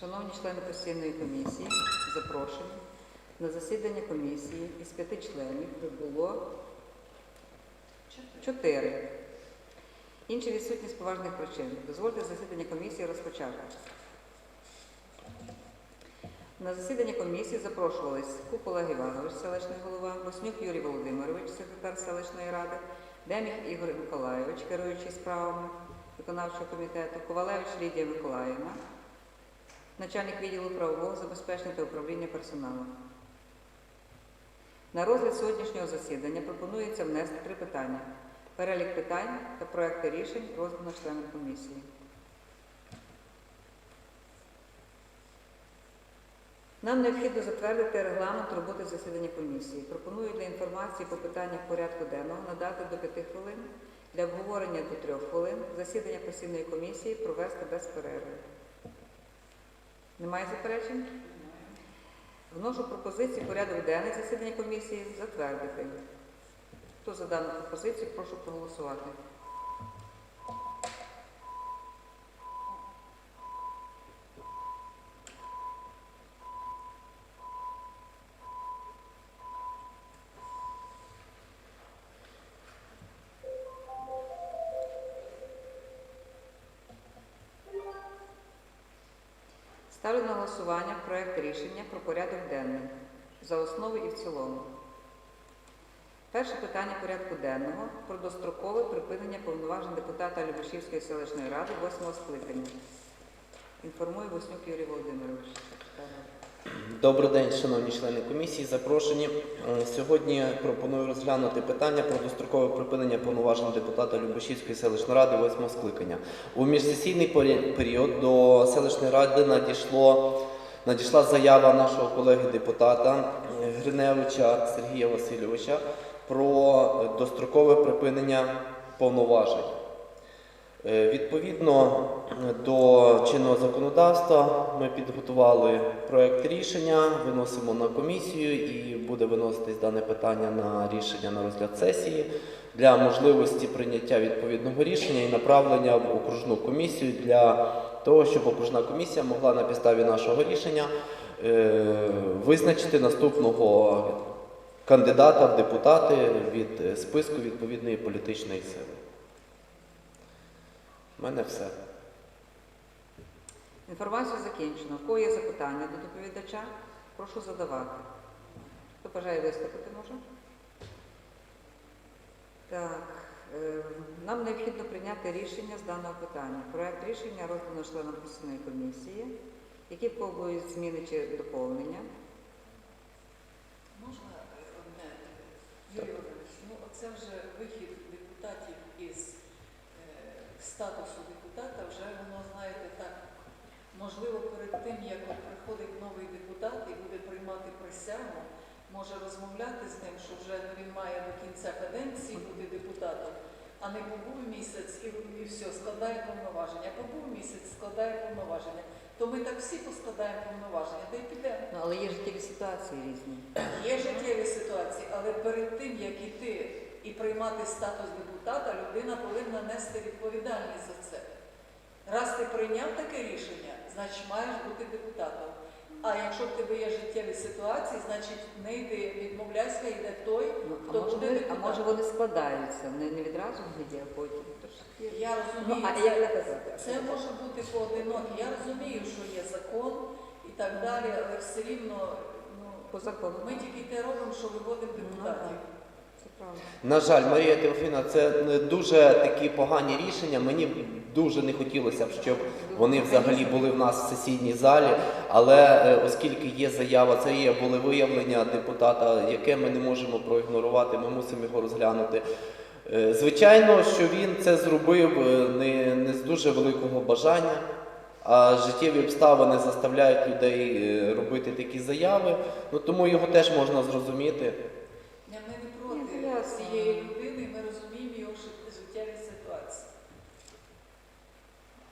Шановні члени постійної комісії, запрошені. На засідання комісії із п'яти членів прибуло чотири. Інші відсутні з поважних причин. Дозвольте засідання комісії розпочати. На засідання комісії запрошувались Купола Іванович, селищний голова, Боснюк Юрій Володимирович, секретар селищної ради, Деміх Ігор Миколайович, керуючий справами виконавчого комітету, Ковалевич Лідія Миколаївна, начальник відділу правового забезпечення та управління персоналом. На розгляд сьогоднішнього засідання пропонується внести три питання. Перелік питань та проекти рішень роздано членам комісії. Нам необхідно затвердити регламент роботи засідання комісії. Пропоную для інформації по питаннях порядку денного надати до 5 хвилин, для обговорення до 3 хвилин, засідання постійної комісії провести без перерви. Немає заперечень? Вношу пропозицію порядок денний засідання комісії затвердити. Хто за дану пропозицію, прошу проголосувати. Ставлю на голосування проект рішення про порядок денний за основу і в цілому. Перше питання порядку денного про дострокове припинення повноважень депутата Любашівської селищної ради 8 скликання. Інформує Воснюк Юрій Володимирович. Добрий день, шановні члени комісії, запрошені. Е, Сьогодні пропоную розглянути питання про дострокове припинення повноважень депутата Любашівської селищної ради 8 скликання. У міжсесійний період до селищної ради надійшло, надійшла заява нашого колеги депутата е, Гриневича Сергія Васильовича про дострокове припинення повноважень. Е, Відповідно до чинного законодавства ми підготували проект рішення, виносимо на комісію і буде виноситись дане питання на рішення на розгляд сесії для можливості прийняття відповідного рішення і направлення в окружну комісію для того, щоб окружна комісія могла на підставі нашого рішення е, визначити наступного кандидата в депутати від е, списку відповідної політичної сили. У мене все. Інформацію закінчено. У кого є запитання до доповідача? Прошу задавати. Хто бажає виступити, може? Так, е, нам необхідно прийняти рішення з даного питання. Проект рішення роздано членам постійної комісії. Які в зміни чи доповнення? Можна е, одне? Юрій Володимирович, ну оце вже вихід статусу депутата, вже воно, знаєте, так, можливо, перед тим, як приходить новий депутат і буде приймати присягу, може розмовляти з ним, що вже він має до кінця каденції бути депутатом, а не побув місяць і, і все, складає повноваження. Побув місяць, складає повноваження. То ми так всі поскладаємо повноваження, й підемо. Ну, але є життєві ситуації різні. Є життєві ситуації, але перед тим, як іти і приймати статус депутата, людина повинна нести відповідальність за це. Раз ти прийняв таке рішення, значить маєш бути депутатом. А якщо в тебе є життєві ситуації, значить не йди, відмовляйся, йде той, Ну, хто може, буде вони, а може вони складаються, не, не відразу житті, а потім. Я Ну, розумію, а це, як наказати? це може бути поодинокі. Я розумію, що є закон і так далі, але все рівно ну, По закону. ми тільки те робимо, що виводимо депутатів. На жаль, Марія Теофіна, це дуже такі погані рішення. Мені дуже не хотілося б, щоб вони взагалі були в нас в сесійній залі. Але е, оскільки є заява, це є волевиявлення депутата, яке ми не можемо проігнорувати, ми мусимо його розглянути. Е, Звичайно, що він це зробив е, не, не з дуже великого бажання, а життєві обставини заставляють людей робити такі заяви. Ну тому його теж можна зрозуміти. Ясно. цієї людини, ми розуміємо його жит- життєві ситуації.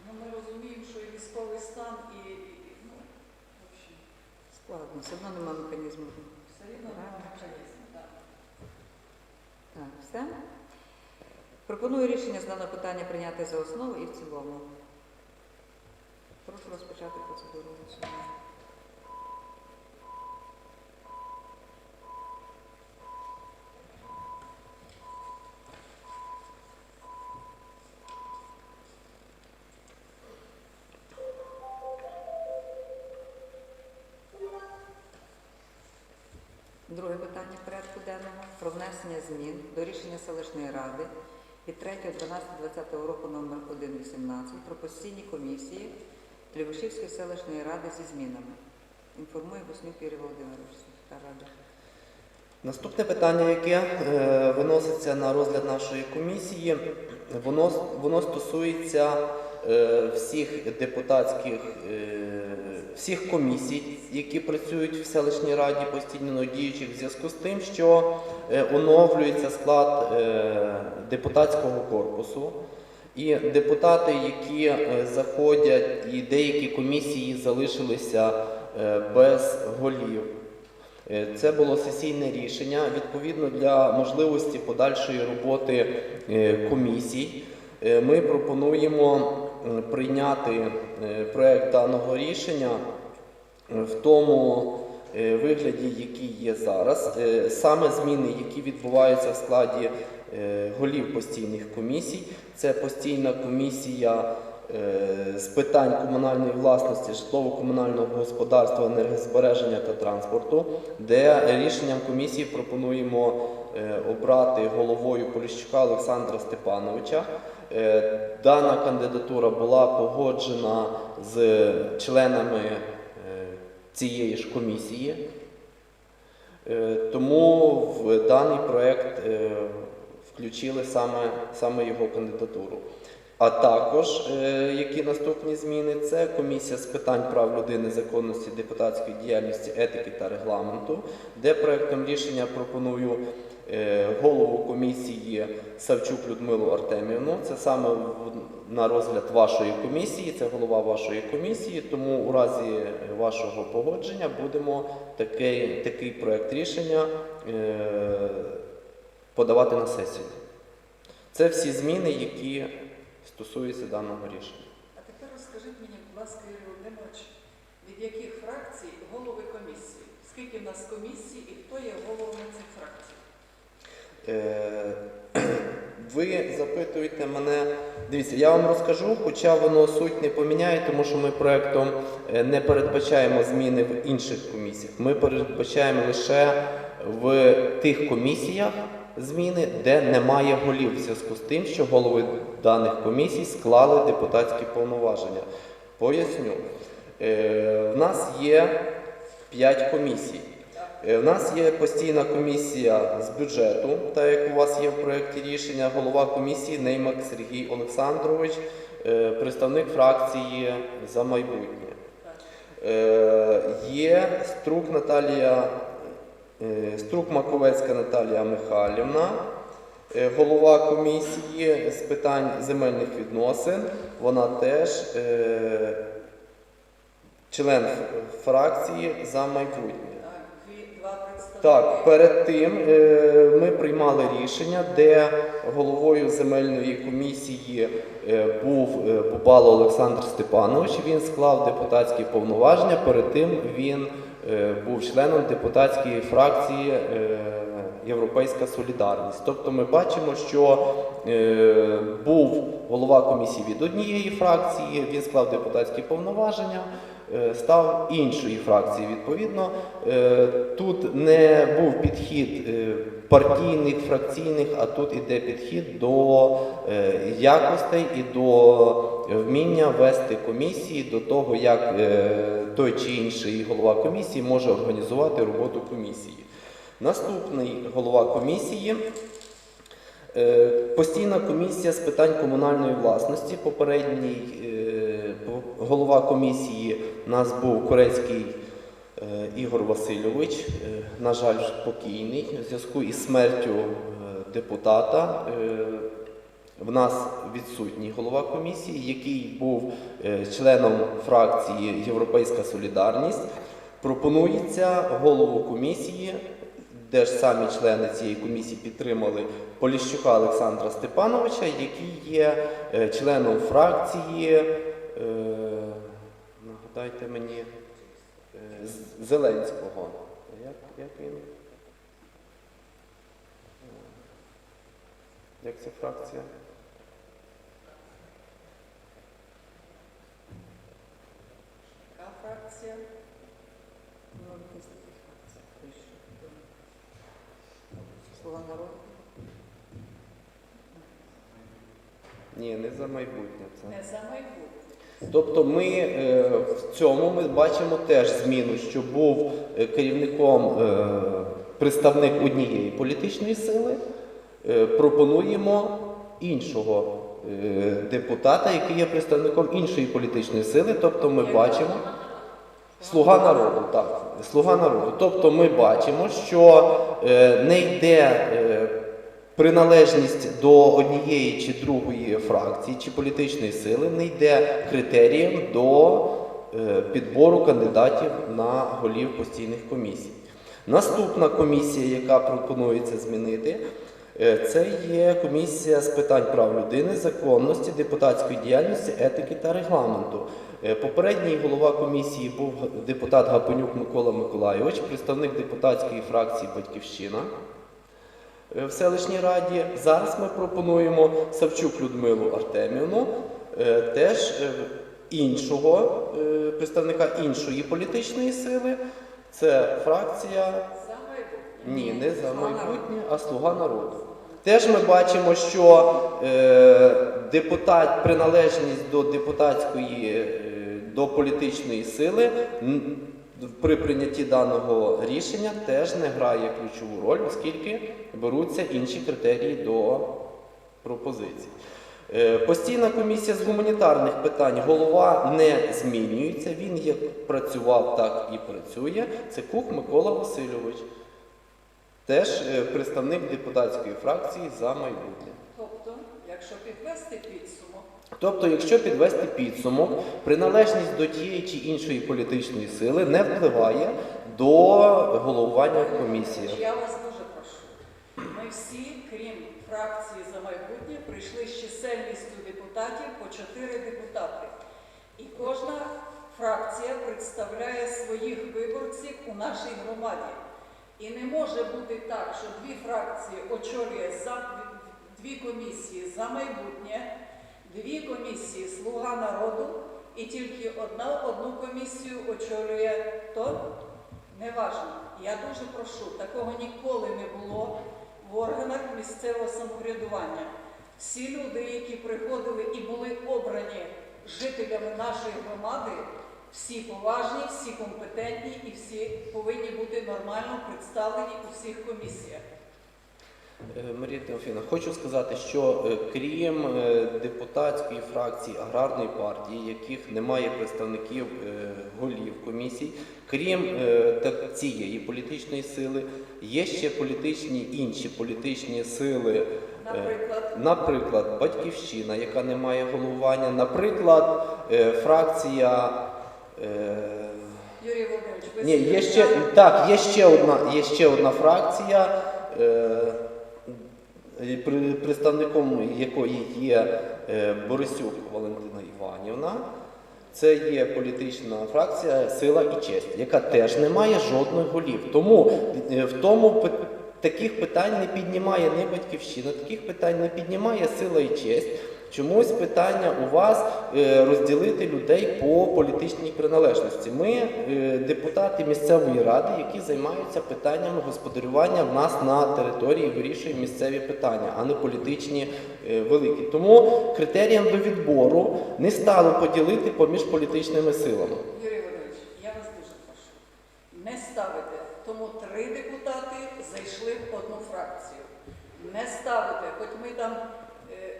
Ну, ми розуміємо, що і військовий стан, і, і ну, в общем, Складно, все одно немає механізму. все рівно немає механізму. так. Так, все. Пропоную рішення з даного питання прийняти за основу і в цілому. Прошу розпочати процедуру голосування. Друге питання порядку денного про внесення змін до рішення селищної ради від 3.12.2020 року номер 118 про постійні комісії Любешівської селищної ради зі змінами. Інформує Боснюк Юрій Володимирович, секретар ради. Наступне питання, яке е, виноситься на розгляд нашої комісії, воно, воно стосується е, всіх депутатських, е, всіх комісій, які працюють в селищній раді постійно діючих в зв'язку з тим, що е, оновлюється склад е, депутатського корпусу. І депутати, які е, заходять, і деякі комісії залишилися без голів. Це було сесійне рішення. Відповідно для можливості подальшої роботи комісій, ми пропонуємо прийняти проект даного рішення в тому е, вигляді, який є зараз. Е, Саме зміни, які відбуваються в складі е, голів постійних комісій, це постійна комісія е, з питань комунальної власності, житлово-комунального господарства, енергозбереження та транспорту, де рішенням комісії пропонуємо е, обрати головою Поліщука Олександра Степановича. Е, Дана кандидатура була погоджена з членами е, цієї ж комісії. Е, Тому в даний проект е, включили саме, саме його кандидатуру. А також, е, які наступні зміни, це комісія з питань прав людини, законності, депутатської діяльності, етики та регламенту, де проєктом рішення пропоную голову комісії Савчук Людмилу Артемівну. Це саме на розгляд вашої комісії, це голова вашої комісії. Тому у разі вашого погодження будемо такий, такий проект рішення е, подавати на сесію. Це всі зміни, які стосуються даного рішення. А тепер розкажіть мені, будь ласка, Юрій Володимирович, від яких фракцій голови комісії? Скільки в нас комісій і хто є головами цих фракцій? Е, Ви запитуєте мене. Дивіться, я вам розкажу, хоча воно суть не поміняє, тому що ми проектом е, не передбачаємо зміни в інших комісіях. Ми передбачаємо лише в тих комісіях зміни, де немає голів, в зв'язку з тим, що голови даних комісій склали депутатські повноваження. Поясню. Е, В нас є 5 комісій. Е, У нас є постійна комісія з бюджету, так як у вас є в проєкті рішення, голова комісії Неймак Сергій Олександрович, е, представник фракції за майбутнє. Е, Є Струк Наталія, е, Струк Маковецька Наталія Михайлівна, е, голова комісії з питань земельних відносин. Вона теж е, член фракції за майбутнє. Так, дві, два представники. Так, перед тим е, ми приймали рішення, де головою земельної комісії е, був е, Бубало Олександр Степанович. Він склав депутатські повноваження. Перед тим він був членом депутатської фракції Європейська Солідарність. Тобто ми бачимо, що був голова комісії від однієї фракції, він склав депутатські повноваження став іншої фракції. Відповідно, Е, тут не був підхід е, партійних, фракційних, а тут іде підхід до е, якостей і до вміння вести комісії, до того, як е, той чи інший голова комісії може організувати роботу комісії. Наступний голова комісії. Е, Постійна комісія з питань комунальної власності. Попередній е, голова комісії нас був Корецький е, Ігор Васильович, е, на жаль, покійний у зв'язку із смертю е, депутата. В нас відсутній голова комісії, який був членом фракції Європейська Солідарність. Пропонується голову комісії, де ж самі члени цієї комісії підтримали Поліщука Олександра Степановича, який є членом фракції Дайте мені е, Зеленського. Як, як він? Як ця фракція? Яка фракція? Ну. Слуга народу. Ні, не за майбутнє. Це. Не за майбутнє. Тобто ми е, в цьому ми бачимо теж зміну, що був е, керівником е, представник однієї політичної сили, пропонуємо іншого депутата, який є представником іншої політичної сили. Тобто ми бачимо. Слуга народу, так. Слуга народу. Тобто ми бачимо, що не йде приналежність до однієї чи другої фракції чи політичної сили, не йде критерієм до е, підбору кандидатів на голів постійних комісій. Наступна комісія, яка пропонується змінити, е, це є комісія з питань прав людини, законності, депутатської діяльності, етики та регламенту. Е, Попередній голова комісії був депутат Гапонюк Микола Миколайович, представник депутатської фракції Батьківщина в селищній раді. Зараз ми пропонуємо Савчук Людмилу Артемівну, е, теж е, іншого е, представника іншої політичної сили. Це фракція ні, не за майбутнє, а слуга народу. Теж ми бачимо, що е, депутат, приналежність до депутатської, е, до політичної сили при прийнятті даного рішення теж не грає ключову роль, оскільки беруться інші критерії до пропозицій. Е, Постійна комісія з гуманітарних питань голова не змінюється. Він як працював, так і працює. Це Кух Микола Васильович. Теж е, представник депутатської фракції за майбутнє. Тобто, якщо підвести підсумок, Тобто, якщо підвести підсумок, приналежність до тієї чи іншої політичної сили не впливає до головування в комісіях. я вас дуже прошу. Ми всі, крім фракції за майбутнє, прийшли з чисельністю депутатів по чотири депутати. І кожна фракція представляє своїх виборців у нашій громаді. І не може бути так, що дві фракції очолює за дві комісії за майбутнє, дві комісії Слуга народу, і тільки одна одну комісію очолює то неважно. Я дуже прошу, такого ніколи не було в органах місцевого самоврядування. Всі люди, які приходили і були обрані жителями нашої громади, всі поважні, всі компетентні і всі повинні бути нормально представлені у всіх комісіях. Е, Марія Тимофіна, хочу сказати, що е, крім е, депутатської фракції аграрної партії, яких немає представників голів комісій, крім цієї політичної сили, є ще політичні інші політичні сили. Наприклад, Наприклад, Батьківщина, яка не має головування, наприклад, фракція. Юрій Володимирович, ви Ні, є ще так, є ще одна, є ще одна фракція, представником якої є е, Борисюк Валентина Іванівна. Це є політична фракція Сила і честь, яка теж не має жодних голів. Тому е, в тому таких питань не піднімає не батьківщина, таких питань не піднімає сила і честь. Чомусь питання у вас е, розділити людей по політичній приналежності. Ми е, депутати місцевої ради, які займаються питаннями господарювання в нас на території, вирішує місцеві питання, а не політичні е, великі. Тому критерієм до відбору не стало поділити поміж політичними силами. Юрій Володимирович, я вас дуже прошу. Не ставити. Тому три депутати зайшли в одну фракцію. Не ставити, хоч ми там е,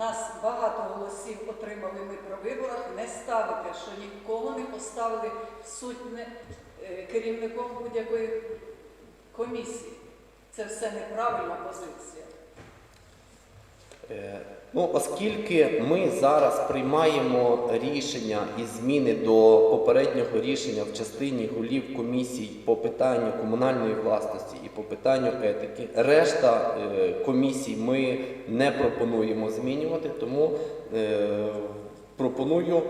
нас багато голосів отримали ми про виборах, не ставити, що нікого не поставили сутне е, керівником будь-якої комісії. Це все неправильна позиція. Ну, оскільки ми зараз приймаємо рішення і зміни до попереднього рішення в частині голів комісій по питанню комунальної власності і по питанню етики, решта е, комісій ми не пропонуємо змінювати, тому е, пропоную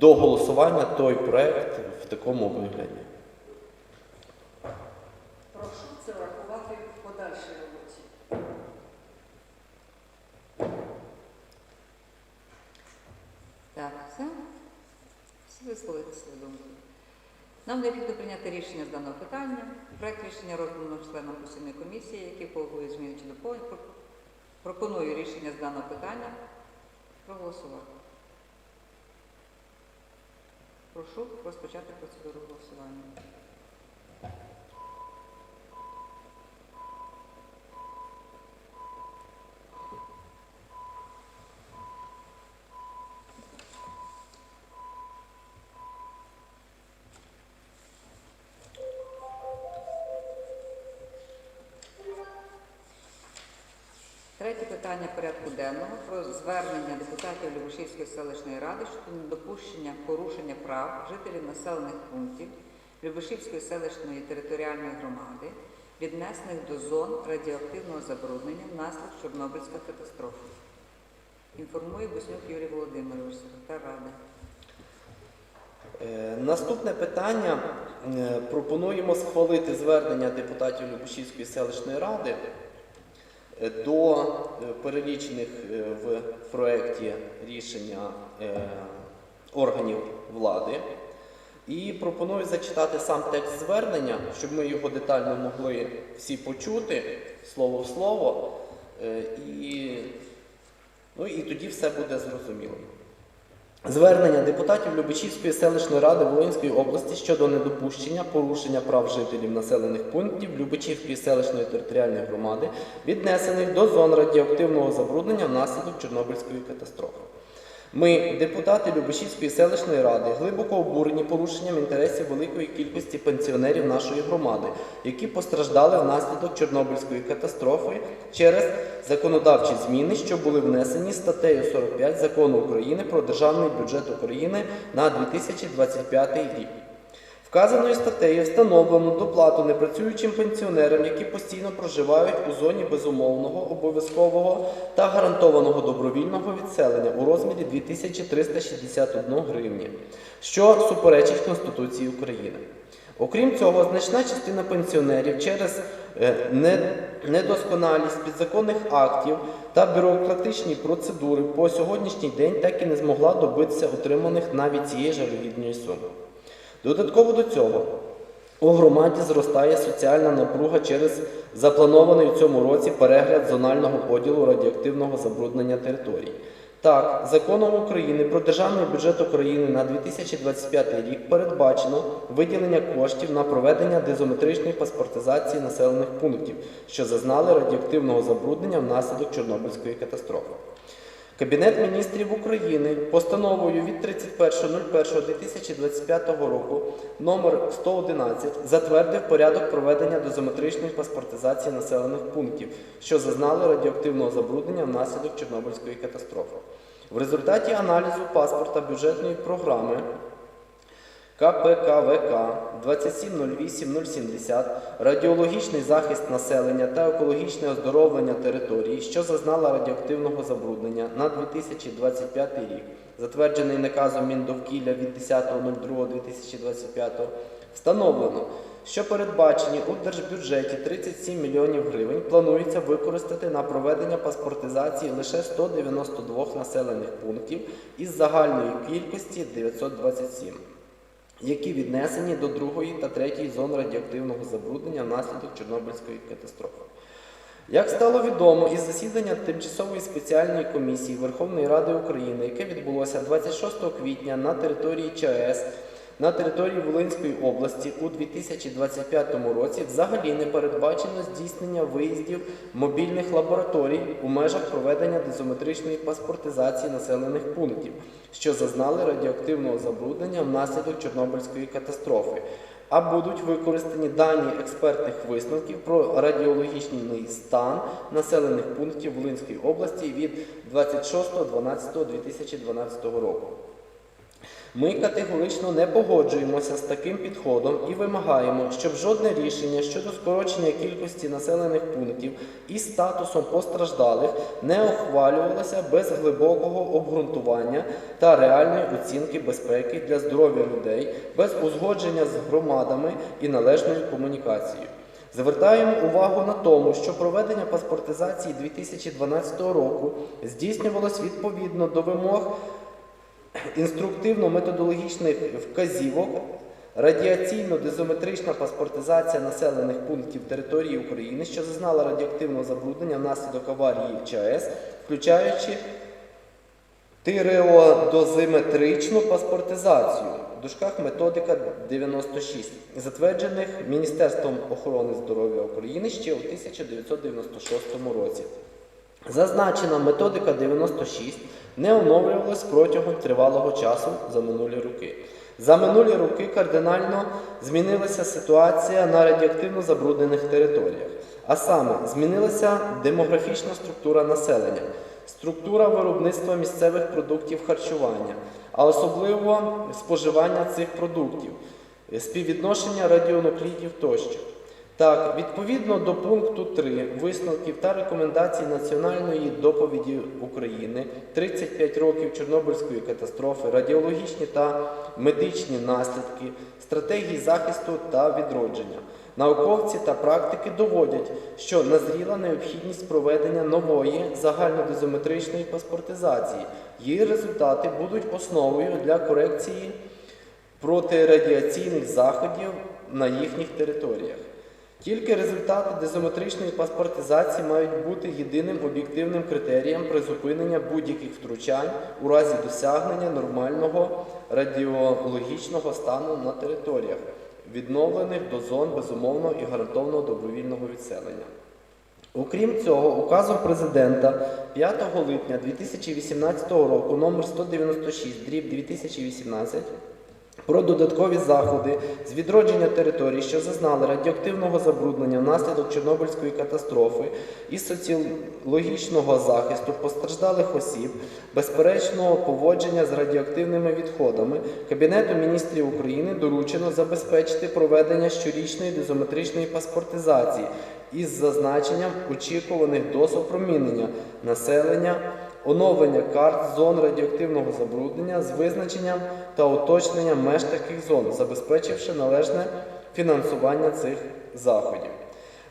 до голосування той проект в такому вигляді. Прошу це врахувати в подальшій роботі. Так, все. Всі висловили свою думку. Нам необхідно прийняти рішення з даного питання. Проект рішення роздано членом постійної комісії, які погодують зміни чи доповнення. Про- Пропоную рішення з даного питання проголосувати. Прошу розпочати процедуру голосування. Питання порядку денного про звернення депутатів Любошівської селищної ради щодо недопущення порушення прав жителів населених пунктів Любошівської селищної територіальної громади, віднесених до зон радіоактивного забруднення внаслідок Чорнобильської катастрофи. Інформує Буснюк Юрій Володимирович, секретар ради. Е, Наступне питання. Е, Пропонуємо схвалити звернення депутатів Любушівської селищної ради до е, перелічених е, в проєкті рішення е, органів влади. І пропоную зачитати сам текст звернення, щоб ми його детально могли всі почути слово в слово. Е, І, ну, і тоді все буде зрозуміло. Звернення депутатів Любичівської селищної ради Волинської області щодо недопущення порушення прав жителів населених пунктів Любичівської селищної територіальної громади, віднесених до зон радіоактивного забруднення внаслідок Чорнобильської катастрофи. Ми, депутати Любешівської селищної ради, глибоко обурені порушенням інтересів великої кількості пенсіонерів нашої громади, які постраждали внаслідок Чорнобильської катастрофи через законодавчі зміни, що були внесені статтею 45 Закону України про державний бюджет України на 2025 рік. Вказаною статтею встановлено доплату непрацюючим пенсіонерам, які постійно проживають у зоні безумовного, обов'язкового та гарантованого добровільного відселення у розмірі 2361 гривні, що суперечить Конституції України. Окрім цього, значна частина пенсіонерів через е, недосконалість підзаконних актів та бюрократичні процедури по сьогоднішній день так і не змогла добитися отриманих навіть цієї жалюгідної суми. Додатково до цього у громаді зростає соціальна напруга через запланований у цьому році перегляд зонального поділу радіоактивного забруднення територій. Так, законом України про державний бюджет України на 2025 рік передбачено виділення коштів на проведення дезометричної паспортизації населених пунктів, що зазнали радіоактивного забруднення внаслідок Чорнобильської катастрофи. Кабінет міністрів України постановою від 31.01.2025 року номер 111 затвердив порядок проведення дозометричної паспортизації населених пунктів, що зазнали радіоактивного забруднення внаслідок Чорнобильської катастрофи. В результаті аналізу паспорта бюджетної програми КПКВК 2708070 радіологічний захист населення та екологічне оздоровлення території, що зазнала радіоактивного забруднення на 2025 рік, затверджений наказом Міндовкілля від 10.02.2025, встановлено, що передбачені у держбюджеті 37 мільйонів гривень планується використати на проведення паспортизації лише 192 населених пунктів із загальної кількості 927 які віднесені до другої та третьої зон радіоактивного забруднення внаслідок Чорнобильської катастрофи. Як стало відомо із засідання Тимчасової спеціальної комісії Верховної Ради України, яке відбулося 26 квітня на території ЧАЕС на території Волинської області у 2025 році, взагалі не передбачено здійснення виїздів мобільних лабораторій у межах проведення дезометричної паспортизації населених пунктів, що зазнали радіоактивного забруднення внаслідок Чорнобильської катастрофи, а будуть використані дані експертних висновків про радіологічний стан населених пунктів Волинської області від 26.12.2012 року. Ми категорично не погоджуємося з таким підходом і вимагаємо, щоб жодне рішення щодо скорочення кількості населених пунктів із статусом постраждалих не ухвалювалося без глибокого обґрунтування та реальної оцінки безпеки для здоров'я людей, без узгодження з громадами і належною комунікацією. Звертаємо увагу на тому, що проведення паспортизації 2012 року здійснювалось відповідно до вимог інструктивно-методологічних вказівок, радіаційно-дезометрична паспортизація населених пунктів території України, що зазнала радіоактивного забруднення внаслідок аварії ЧАЕС, включаючи тиреодозиметричну паспортизацію в дужках методика 96, затверджених Міністерством охорони здоров'я України ще у 1996 році. Зазначена методика 96 не оновлювалась протягом тривалого часу за минулі роки. За минулі роки кардинально змінилася ситуація на радіоактивно забруднених територіях. А саме, змінилася демографічна структура населення, структура виробництва місцевих продуктів харчування, а особливо споживання цих продуктів, співвідношення радіонуклідів тощо. Так, відповідно до пункту 3 висновків та рекомендацій Національної доповіді України 35 років Чорнобильської катастрофи, радіологічні та медичні наслідки, стратегії захисту та відродження. Науковці та практики доводять, що назріла необхідність проведення нової загальнодезометричної паспортизації. Її результати будуть основою для корекції протирадіаційних заходів на їхніх територіях. Тільки результати дезометричної паспортизації мають бути єдиним об'єктивним критерієм призупинення будь-яких втручань у разі досягнення нормального радіологічного стану на територіях, відновлених до зон безумовного і гарантованого добровільного відселення. Окрім цього, указом президента 5 липня 2018 року номер 196 дріб 2018 про додаткові заходи з відродження територій, що зазнали радіоактивного забруднення внаслідок Чорнобильської катастрофи і соціологічного захисту постраждалих осіб, безперечного поводження з радіоактивними відходами, Кабінету міністрів України доручено забезпечити проведення щорічної дезометричної паспортизації із зазначенням очікуваних доз опромінення населення оновлення карт зон радіоактивного забруднення з визначенням та уточненням меж таких зон, забезпечивши належне фінансування цих заходів.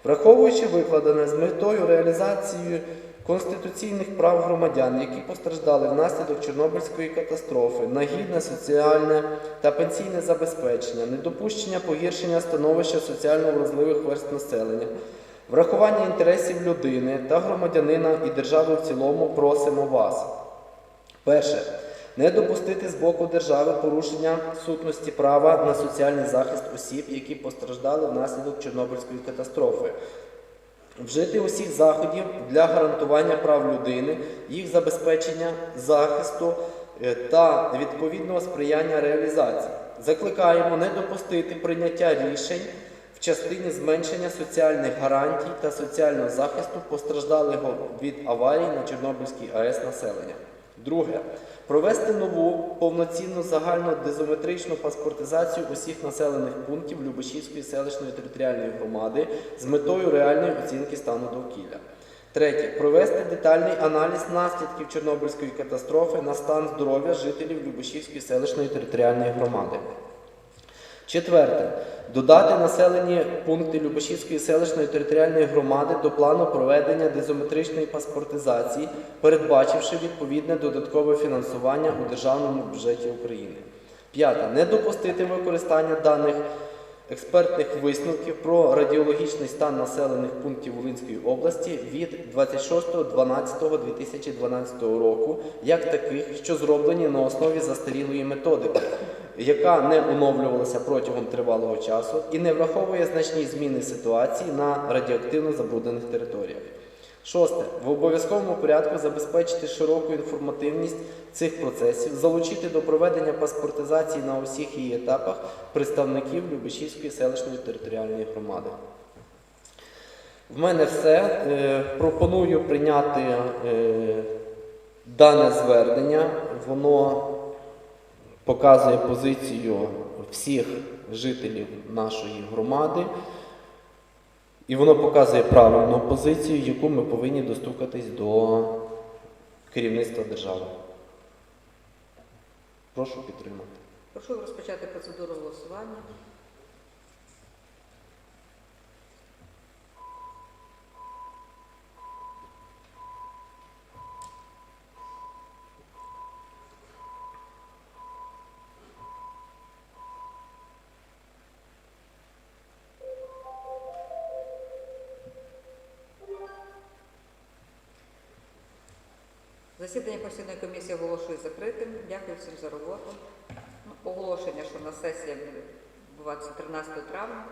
Враховуючи викладене з метою реалізації конституційних прав громадян, які постраждали внаслідок Чорнобильської катастрофи, на гідне соціальне та пенсійне забезпечення, недопущення погіршення становища соціально вразливих верств населення, Врахування інтересів людини та громадянина і держави в цілому просимо вас. Перше. Не допустити з боку держави порушення сутності права на соціальний захист осіб, які постраждали внаслідок Чорнобильської катастрофи. Вжити усіх заходів для гарантування прав людини, їх забезпечення, захисту е, та відповідного сприяння реалізації. Закликаємо не допустити прийняття рішень в частині зменшення соціальних гарантій та соціального захисту постраждалого від аварії на Чорнобильській АЕС населення. Друге. Провести нову повноцінну загальну дезометричну паспортизацію усіх населених пунктів Любешівської селищної територіальної громади з метою реальної оцінки стану довкілля. Третє. Провести детальний аналіз наслідків Чорнобильської катастрофи на стан здоров'я жителів Любешівської селищної територіальної громади. Четверте. Додати населені пункти Любашівської селищної територіальної громади до плану проведення дезометричної паспортизації, передбачивши відповідне додаткове фінансування у державному бюджеті України. П'яте. Не допустити використання даних експертних висновків про радіологічний стан населених пунктів Волинської області від 26.12.2012 року, як таких, що зроблені на основі застарілої методики, яка не оновлювалася протягом тривалого часу і не враховує значні зміни ситуації на радіоактивно забруднених територіях. Шосте. В обов'язковому порядку забезпечити широку інформативність цих процесів, залучити до проведення паспортизації на усіх її етапах представників Любешівської селищної територіальної громади. В мене все. Е, Пропоную прийняти е, дане звернення. Воно показує позицію всіх жителів нашої громади. І воно показує правильну позицію, яку ми повинні достукатись до керівництва держави. Прошу підтримати. Прошу розпочати процедуру голосування. Засідання постійної комісії оголошую закритим. Дякую всім за роботу. Оголошення, що на сесія буде відбуватися 13 травня